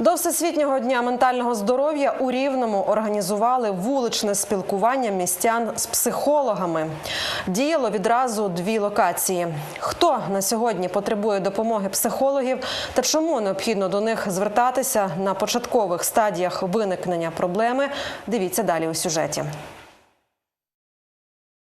До всесвітнього дня ментального здоров'я у Рівному організували вуличне спілкування містян з психологами. Діяло відразу дві локації. Хто на сьогодні потребує допомоги психологів та чому необхідно до них звертатися на початкових стадіях виникнення проблеми? Дивіться далі у сюжеті.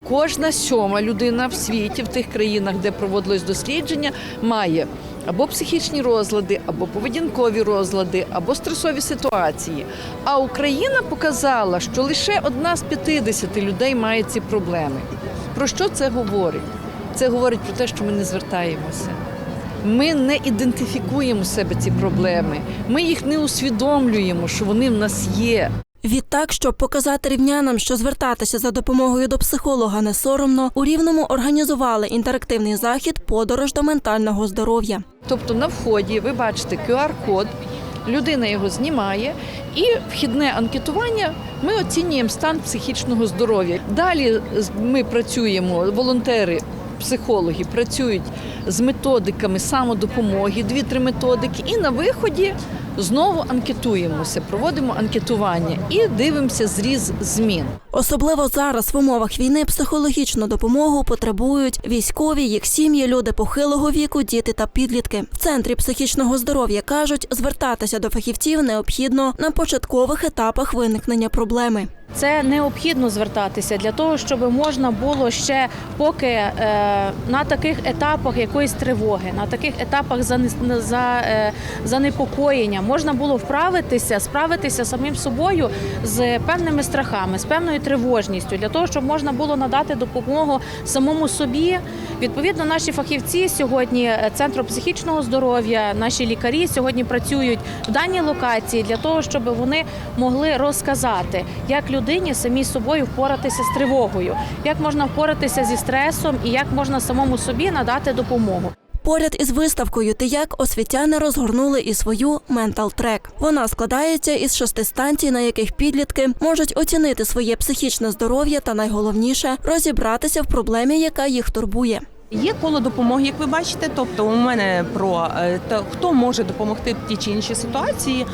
Кожна сьома людина в світі, в тих країнах, де проводилось дослідження, має або психічні розлади, або поведінкові розлади, або стресові ситуації. А Україна показала, що лише одна з 50 людей має ці проблеми. Про що це говорить? Це говорить про те, що ми не звертаємося. Ми не ідентифікуємо себе ці проблеми. Ми їх не усвідомлюємо, що вони в нас є. Відтак, щоб показати рівнянам, що звертатися за допомогою до психолога не соромно, у рівному організували інтерактивний захід Подорож до ментального здоров'я. Тобто на вході ви бачите QR-код, людина його знімає, і вхідне анкетування ми оцінюємо стан психічного здоров'я. Далі ми працюємо, волонтери. Психологи працюють з методиками самодопомоги, дві-три методики, і на виході знову анкетуємося, проводимо анкетування і дивимося зріз змін. Особливо зараз в умовах війни психологічну допомогу потребують військові, їх сім'ї, люди похилого віку, діти та підлітки. В центрі психічного здоров'я кажуть, звертатися до фахівців необхідно на початкових етапах виникнення проблеми. Це необхідно звертатися для того, щоб можна було ще поки е, на таких етапах якоїсь тривоги, на таких етапах е, занепокоєння можна було вправитися, справитися самим собою з певними страхами, з певною тривожністю, для того, щоб можна було надати допомогу самому собі. Відповідно, наші фахівці сьогодні е, центру психічного здоров'я, наші лікарі сьогодні працюють в даній локації для того, щоб вони могли розказати, як людині самій собою впоратися з тривогою, як можна впоратися зі стресом і як можна самому собі надати допомогу. Поряд із виставкою «Тияк» освітяни розгорнули і свою «Ментал Трек». Вона складається із шести станцій, на яких підлітки можуть оцінити своє психічне здоров'я та найголовніше розібратися в проблемі, яка їх турбує. Є коло допомоги, як ви бачите. Тобто, у мене про те, хто може допомогти в тій чи іншій ситуації.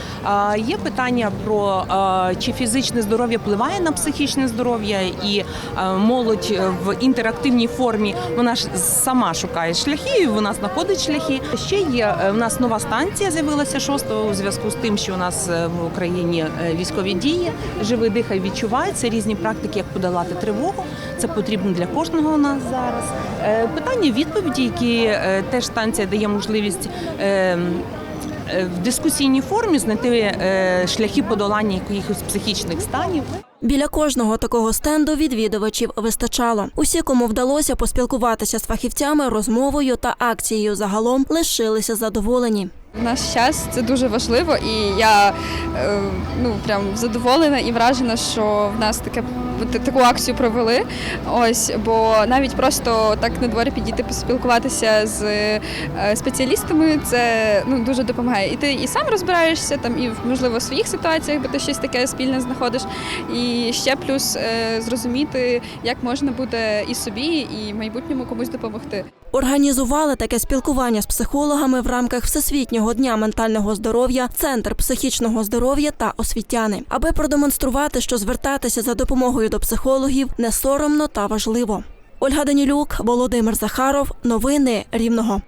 Є питання про е, чи фізичне здоров'я впливає на психічне здоров'я, і е, молодь в інтерактивній формі вона ж сама шукає шляхи, і вона знаходить шляхи. Ще є е, в нас нова станція, з'явилася шостого у зв'язку з тим, що у нас в Україні військові дії, живий дихай відчувається різні практики, як подолати тривогу. Це потрібно для кожного у нас зараз. Е, Питання відповіді, які е, теж станція дає можливість. е, е, В дискусійній формі знайти шляхи подолання якихось психічних станів. Біля кожного такого стенду відвідувачів вистачало. Усі, кому вдалося поспілкуватися з фахівцями, розмовою та акцією загалом, лишилися задоволені. В наш час це дуже важливо, і я е, ну прям задоволена і вражена, що в нас таке таку акцію провели. Ось, бо навіть просто так на дворі підійти поспілкуватися з е, спеціалістами, це ну дуже допомагає. І ти і сам розбираєшся там, і можливо в своїх ситуаціях, бо ти щось таке спільне знаходиш. І ще плюс е, зрозуміти, як можна буде і собі, і майбутньому комусь допомогти. Організували таке спілкування з психологами в рамках Всесвітнього дня ментального здоров'я, Центр психічного здоров'я та освітяни, аби продемонструвати, що звертатися за допомогою до психологів не соромно та важливо. Ольга Данілюк, Володимир Захаров. Новини Рівного.